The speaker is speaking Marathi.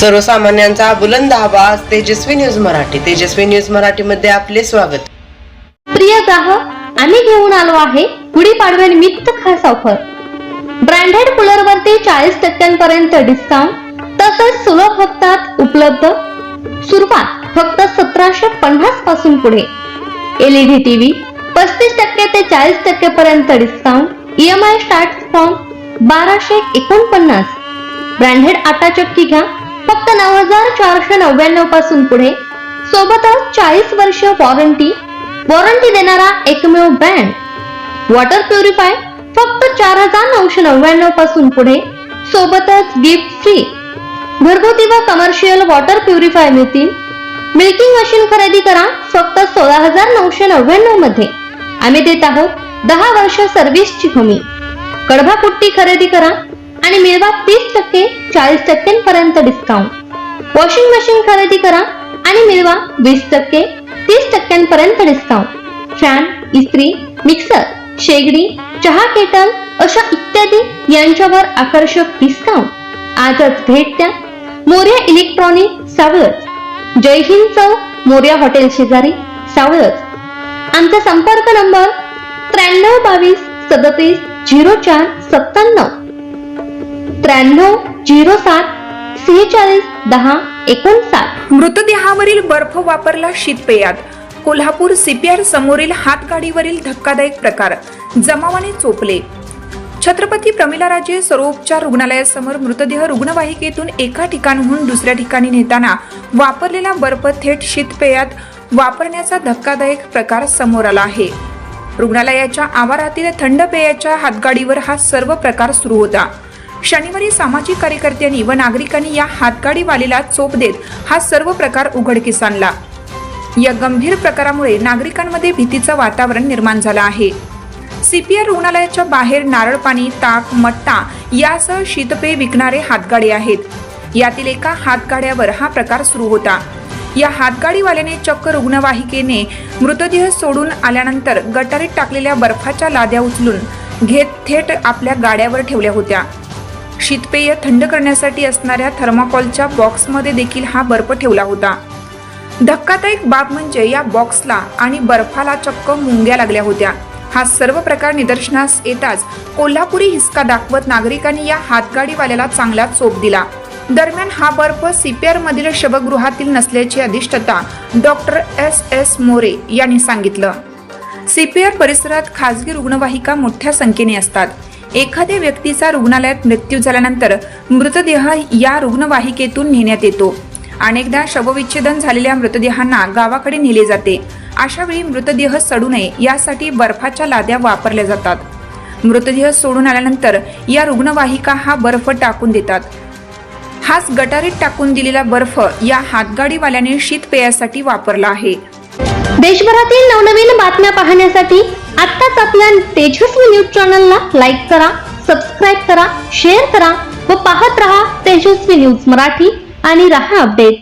सर्वसामान्यांचा बुलंद आवाज तेजस्वी न्यूज मराठी. तेजस्वी न्यूज मराठी मध्ये आपले स्वागत. प्रिय ग्राहक आम्ही घेऊन आलो आहे गुढीपाडव्यानिमित्त खास ऑफर. ब्रँडेड कूलर वरती चाळीस टक्क्यांपर्यंत डिस्काउंट तसंच सुलभ हप्तात उपलब्ध. सुरुवात फक्त सतराशे पन्नासपासून पुढे. एलईडी टीव्ही पस्तीस टक्के ते चाळीस टक्के पर्यंत डिस्काउंट ईएमआय स्टार्ट फॉर्म बाराशे एकोणपन्नास. ब्रँडेड आटा चक्की घ्या फक्त नऊ हजार चारशे नव्याण्णवपासून पुढे. सोबतच चाळीस वर्ष वॉरंटी वॉरंटी देणारा एकमेव ब्रँड वॉटर प्युरिफाय फक्त चार हजार नऊशे नव्याण्णवपासून पुढे. सोबतच गिफ्ट फ्री घरगुती व कमर्शियल वॉटर प्युरिफाय मिळतील. मिल्किंग मशीन खरेदी करा फक्त सोळा हजार नऊशे नव्याण्णवमध्ये. आम्ही देत आहोत दहा वर्ष सर्व्हिसची हमी. कडभा पुट्टी खरेदी करा आणि मिळवा तीस टक्के चाळीस टक्क्यांपर्यंत डिस्काउंट वॉशिंग मशीन खरेदी करा आणि मिळवा वीस टक्के तीस टक्क्यांपर्यंत डिस्काउंट फॅन इस्त्री मिक्सर शेगडी चहा केटल अशा इत्यादी यांच्यावर आकर्षक डिस्काउंट आजच भेट द्या. मोर्या इलेक्ट्रॉनिक सावळच जय हिंद चौक मोर्या हॉटेल शेजारी सावळच आमचा संपर्क नंबर त्र्याण्णव बावीस सदतीस झिरो चार सत्त्याण्णव. त्र्याण्णव झिरो सात सेहेचाळीस दहा एकोणसाठ. मृतदेहावरील बर्फ वापरला शीतपेयात कोल्हापूर सीपीआर समोरील हातगाडीवरील धक्कादायक प्रकार. जमावाने चोपले. छत्रपती प्रमिलाराजे सर्वोपचार रुग्णालयासमोर मृतदेह रुग्णवाहिकेतून एका ठिकाणाहून दुसऱ्या ठिकाणी नेताना वापरलेला बर्फ थेट शीतपेयात वापरण्याचा धक्कादायक प्रकार समोर आला आहे. रुग्णालयाच्या आवारातील थंड पेयाच्या हातगाडीवर हा सर्व प्रकार सुरू होता. शनिवारी सामाजिक कार्यकर्त्यांनी व नागरिकांनी या हातगाडीवालीला चोप देत हा सर्व प्रकार उघडकीस आणला. या गंभीर प्रकारामुळे नागरिकांमध्ये भीतीचं वातावरण निर्माण झालं आहे. सीपीआर रुग्णालयाच्या बाहेर नारळ पाणी ताक मट्टा यासह शीतपेय विकणारे हातगाडी आहेत. यातील एका हातगाड्यावर हा प्रकार सुरू होता. या हातगाडीवाल्याने चक्क रुग्णवाहिकेने मृतदेह सोडून आल्यानंतर गटारीत टाकलेल्या बर्फाच्या लाद्या उचलून घेत थेट आपल्या गाड्यावर ठेवल्या होत्या. शीतपेय थंड करण्यासाठी असणाऱ्या थर्माकॉलच्या बॉक्समध्ये देखील हा बर्फ ठेवला होता. धक्कादायक बाब म्हणजे या बॉक्सला आणि बर्फाला चक्क मुंग्या लागल्या होत्या. हा सर्व प्रकार निदर्शनास येताच कोल्हापुरी हिसका दाखवत नागरिकांनी या हातगाडीवाल्याला चांगला चोप दिला. दरम्यान हा बर्फ सीपीआर मधील शवगृहातील नसल्याची अधिष्ठता डॉक्टर एस एस मोरे यांनी सांगितलं. सीपीआर परिसरात खासगी रुग्णवाहिका मोठ्या संख्येने असतात. एखाद्या व्यक्तीचा रुग्णालयात मृत्यू झाल्यानंतर मृतदेह या रुग्णवाहिकेतून नेण्यात येतो. अनेकदा शवविच्छेदन झालेल्या मृतदेहांना गावाकडे नेले जाते. अशा वेळी मृतदेह सडू नये यासाठी बर्फाच्या लाद्या वापरल्या जातात. मृतदेह सोडून आल्यानंतर या रुग्णवाहिका हा बर्फ टाकून देतात. हाच गटारीत टाकून दिलेला बर्फ या हातगाडीवाल्याने शीतपेयासाठी वापरला आहे. देशभरातील नवनवीन बातम्या पाहण्यासाठी आत्ताच आपल्या तेजस्वी न्यूज चॅनलला लाईक करा सबस्क्राईब करा शेअर करा व पाहत रहा तेजस्वी न्यूज मराठी आणि रहा अपडेट